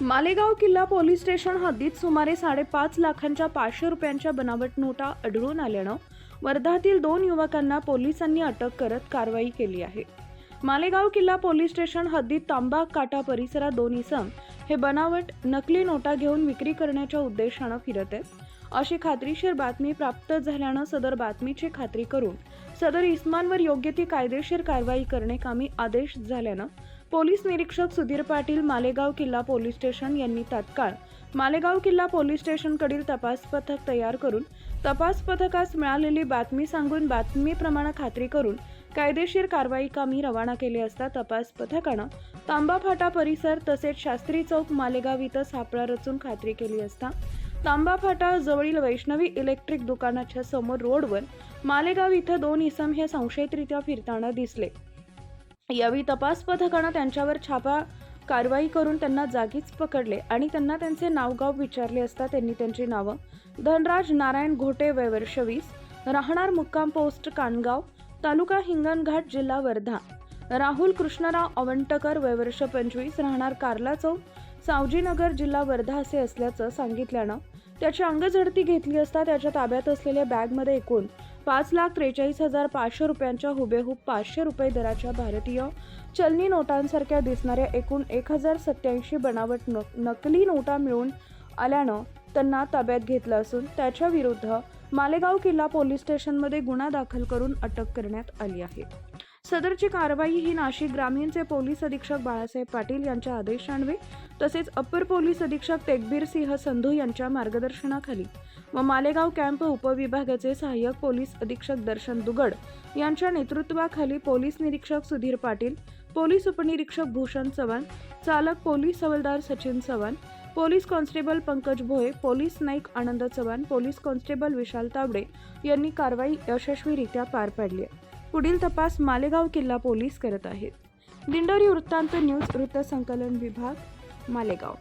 मालेगाव किल्ला police station हद्दीत सुमारे साडेपाच लाखांच्या पाचशे रुपयांच्या बनावट नोटा आढळून आल्यानं वर्धातील दोन युवकांना पोलिसांनी अटक करत कारवाई केली आहे. मालेगाव किल्ला पोलीस स्टेशन हद्दीत तांबा काटा परिसरात दोन इसम हे बनावट नकली नोटा घेऊन विक्री करण्याच्या उद्देशानं फिरत आहेत. अशी खात्रीशीर बातमी प्राप्त झाल्यानं सदर बातमीची खात्री करून सदर इस्मानवर योग्य ती कायदेशीर कारवाई करणे कामी आदेश झाल्यानं पोलीस निरीक्षक सुधीर पाटील मालेगाव किल्ला पोलीस स्टेशन यांनी तात्काळ मालेगाव किल्ला पोलीस स्टेशनकडील तपास पथक तयार करून तपास पथकास मिळालेली बातमी सांगून बातमीप्रमाणे खात्री करून कायदेशीर कारवाई कामी रवाना केले असता तपास पथकानं तांबा फाटा परिसर तसेच शास्त्री चौक मालेगाव इथं सापळा रचून खात्री केली असता तांबा फाटा जवळील वैष्णवी इलेक्ट्रिक दुकानाच्या समोर रोडवर मालेगाव इथं दोन इसम हे संशयितरित्या फिरताना दिसले. यावेळी तपास पथकानं त्यांच्यावर छापा कारवाई करून त्यांना जागीच पकडले आणि त्यांना त्यांचे नावगाव विचारले असता त्यांनी त्यांची नावं धनराज नारायण घोटे वय वर्ष वीस राहणार मुक्काम पोस्ट कानगाव तालुका हिंगणघाट जिल्हा वर्धा राहुल कृष्णराव अवंटकर वय वर्ष पंचवीस राहणार कार्ला चौक सावजीनगर जिल्हा वर्धा असे असल्याचं सांगितल्यानं त्याची अंगझडती घेतली असता त्याच्या ताब्यात असलेल्या बॅगमध्ये एकूण पाच लाख त्रेचाळीस हजार पाचशे रुपयांच्या हुबेहूब पाचशे रुपये दराच्या भारतीय चलनी नोटांसारख्या दिसणाऱ्या एकूण एक हजार सत्याऐंशी बनावट न नकली नोटा मिळून आल्यानं त्यांना ताब्यात घेतलं असून त्याच्या विरुद्ध मालेगाव किल्ला पोलीस स्टेशनमध्ये गुन्हा दाखल करून अटक करण्यात आली आहे. सदरची कारवाई ही नाशिक ग्रामीणचे पोलीस अधीक्षक बाळासाहेब पाटील यांच्या आदेशान्वये तसेच अप्पर पोलीस अधीक्षक तेगबीर सिंह संधू यांच्या मार्गदर्शनाखाली व मालेगाव कॅम्प उपविभागाचे सहाय्यक पोलीस अधीक्षक दर्शन दुगड यांच्या नेतृत्वाखाली पोलीस निरीक्षक सुधीर पाटील पोलीस उपनिरीक्षक भूषण चव्हाण चालक पोलीस हवालदार Sachin Chavan police constable Pankaj Bhoye police Naik Anand Chavan police constable Vishal Tawde यांनी कारवाई यशस्वीरित्या पार पाडली आहे. पुढील तपास मालेगाव किल्ला पोलीस करत आहेत. दिंडोरी वृत्तांत न्यूज वृत्तसंकलन विभाग मालेगाव.